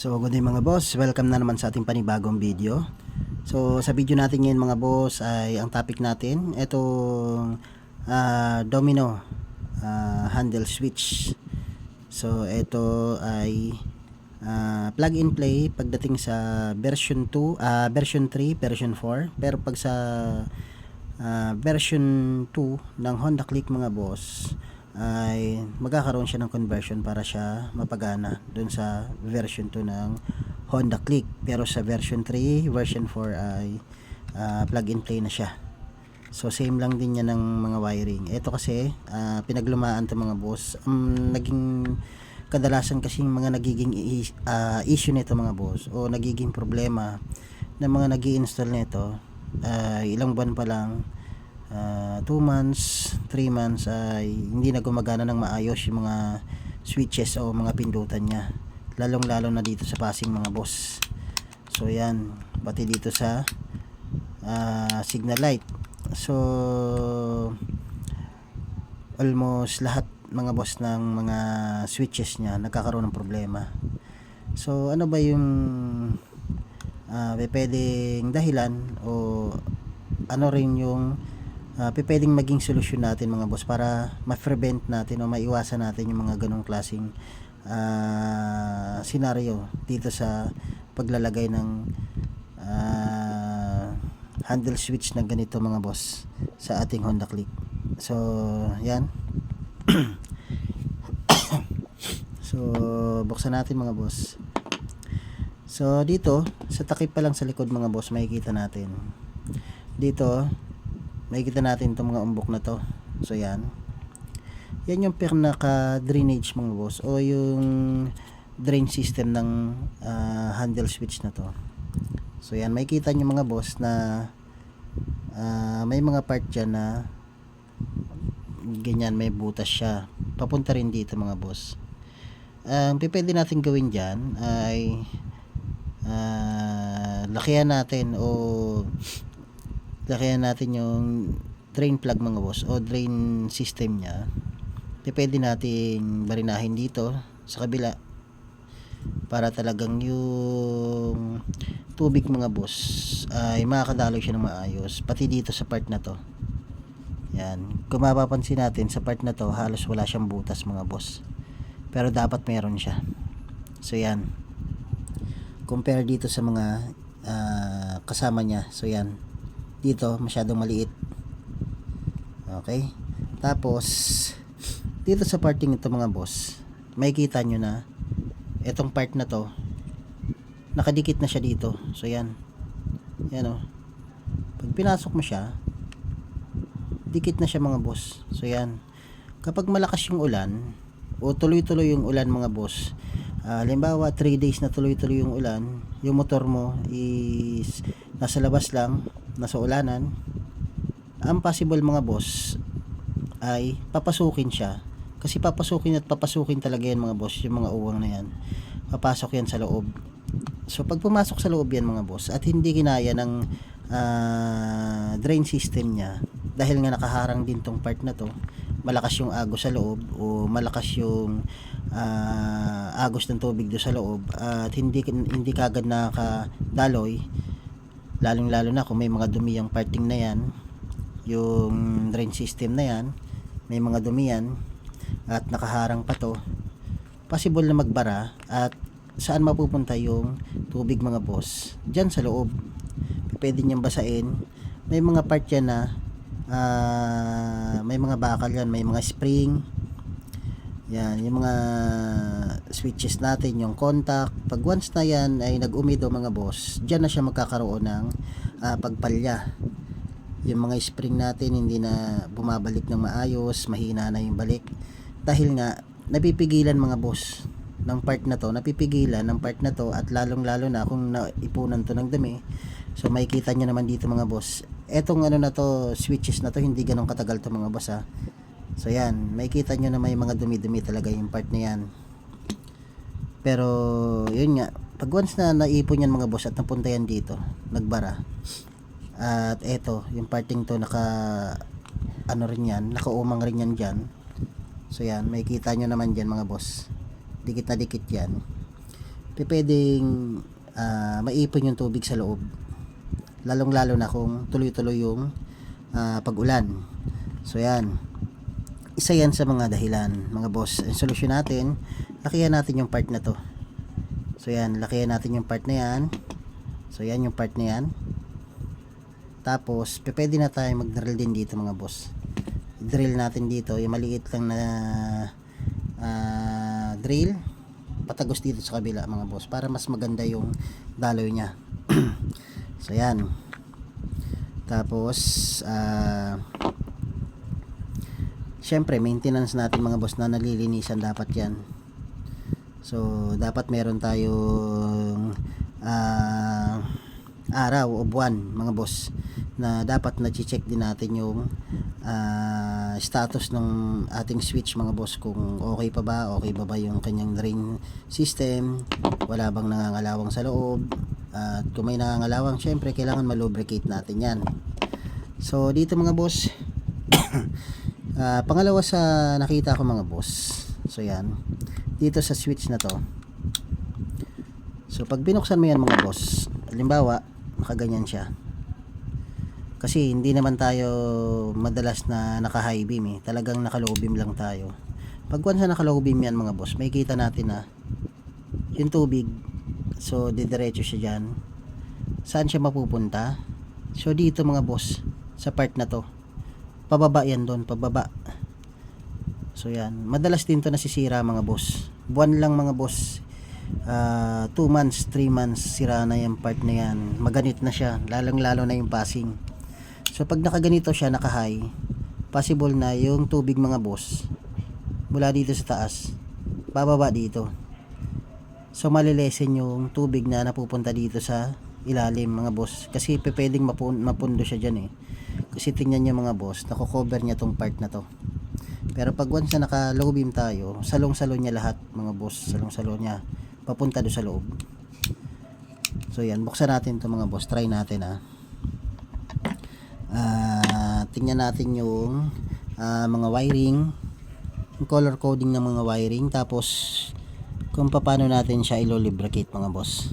So good day mga boss, welcome na naman sa ating panibagong video. So sa video natin ngayon mga boss ay ang topic natin itong ah, domino ah, handle switch. So ito ay ah, plug and play pagdating sa version 2, ah, version 3, version 4. Pero pag sa ah, version 2 ng Honda Click mga boss ay magkakaroon siya ng conversion para siya mapagana dun sa version 2 ng Honda Click. Pero sa version 3 version 4 ay ah, plug and play na siya. So same lang din yan ng mga wiring. Ito kasi ah, pinaglumaan to mga boss. Um, naging kadalasan kasi mga nagiging ah, issue nito mga boss o nagiging problema ng mga nag install nito ay ilang buwan pa lang 2 months, 3 months ay hindi na gumagana ng maayos yung mga switches o mga pindutan niya. Lalong lalo na dito sa passing mga boss. So yan, pati dito sa ah, signal light. So almost lahat mga boss ng mga switches niya nagkakaroon ng problema. So ano ba yung ah, pwedeng dahilan o ano rin yung uh, pwedeng maging solusyon natin mga boss para ma-prevent natin o maiwasan natin yung mga ganong klaseng ah, scenario dito sa paglalagay ng ah, handle switch na ganito mga boss sa ating Honda Click. So, yan. so, buksan natin mga boss. So, dito, sa takip pa lang sa likod mga boss, makikita natin. Dito, makikita natin itong mga umbok na to. So yan. Yan yung pinaka drainage mga boss o yung drain system ng ah, handle switch na to. So yan. Makikita nyo mga boss na ah, may mga part dyan na ganyan may butas siya. Papunta rin dito mga boss. Ang pwede natin gawin dyan ay ah, lakihan natin o lakayan natin yung drain plug mga boss o drain system niya. Pwede nating barinahin dito sa kabila para talagang yung tubig mga boss ay makakadaloy siya ng maayos pati dito sa part na to. Yan. Kung mapapansin natin sa part na to halos wala siyang butas mga boss. Pero dapat meron siya. So yan. Compare dito sa mga ah, kasama niya. So yan dito masyadong maliit. Okay. Tapos dito sa parting ito mga boss makikita nyo na itong part na to nakadikit na siya dito. So yan. Yan o pag pinasok mo siya dikit na siya mga boss. So yan. Kapag malakas yung ulan o tuloy-tuloy yung ulan mga boss Ah, halimbawa 3 days na tuloy-tuloy yung ulan yung motor mo is nasa labas lang nasa ulanan ang possible mga boss ay papasukin siya. Kasi papasukin at papasukin talaga yan mga boss yung mga uwang na yan. Papasok yan sa loob. So pag pumasok sa loob yan mga boss at hindi kinaya ng ah, drain system niya dahil nga nakaharang din tong part na to malakas yung agos sa loob o malakas yung ah, agos ng tubig do sa loob at hindi hindi kagad nakadaloy lalong lalo na kung may mga dumi yung parting na yan yung drain system na yan may mga dumi yan at nakaharang pa to possible na magbara at saan mapupunta yung tubig mga boss? Dyan sa loob. Pwede niyang basain. May mga part yan na ah, may mga bakal yan may mga spring yan yung mga switches natin yung contact. Pag once na yan ay nag-umido mga boss dyan na siya magkakaroon ng ah, pagpalya. Yung mga spring natin hindi na bumabalik ng maayos mahina na yung balik. Dahil nga napipigilan mga boss ng part na to napipigilan ng part na to at lalong lalo na kung naipunan to ng dumi. So makikita nyo naman dito mga boss etong ano na to switches na to hindi ganun katagal to mga boss ha so yan. Makikita nyo na may mga dumi-dumi talaga yung part na yan. Pero yun nga. Pag once na naipon yan mga boss at napunta yan dito nagbara at eto yung parting to naka ano rin yan nakaumang rin yan dyan. So yan. Makikita nyo naman dyan mga boss. Dikit na dikit yan. Pwedeng ah, maipon yung tubig sa loob. Lalong lalo na kung tuloy-tuloy yung ah, pag-ulan. So yan. Isa yan sa mga dahilan, mga boss. Ang solusyon natin, lakihan natin yung part na to. So yan, lakihan natin yung part na yan. So yan yung part na yan. Tapos, pwede na tayo mag-drill din dito mga boss. Drill natin dito, yung maliit lang na ah, drill. Patagos dito sa kabila mga boss para mas maganda yung daloy niya. so yan. Tapos, ah Siyempre, maintenance natin mga boss na nalilinisan dapat yan. So, dapat meron tayong ah, araw o buwan mga boss na dapat na-check din natin yung ah, status ng ating switch mga boss kung okay pa ba, okay pa ba yung kanyang drain system, wala bang nangangalawang sa loob, at kung may nangangalawang, syempre kailangan malubricate natin yan. So, dito mga boss, Ah, pangalawa sa nakita ko mga boss. So yan. Dito sa switch na to. So pag binuksan mo yan mga boss, halimbawa, nakaganyan siya. Kasi hindi naman tayo madalas na naka high beam eh. Talagang naka low beam lang tayo. Pag once na naka low beam yan mga boss, may kita natin na yung tubig. So didiretso siya dyan. Saan siya mapupunta? So dito mga boss, sa part na to pababa yan doon, pababa. So yan, madalas din to nasisira mga boss. Buwan lang mga boss. 2 months, 3 months sira na yung part na yan. Maganit na siya, lalong lalo na yung passing. So pag nakaganito siya, naka-high, possible na yung tubig mga boss mula dito sa taas, bababa dito. So malilesen yung tubig na napupunta dito sa ilalim mga boss. Kasi pwedeng mapun- mapundo siya dyan eh. Kasi tingnan nyo mga boss nako-cover niya tong part na to. Pero pag once na naka low beam tayo salong-salon niya lahat mga boss. Salong-salon niya. Papunta do sa loob. So yan. Buksan natin to mga boss. Try natin ah. Ah, tingnan natin yung ah, mga wiring. Yung color coding ng mga wiring. Tapos kung paano natin siya ilo-lubricate mga boss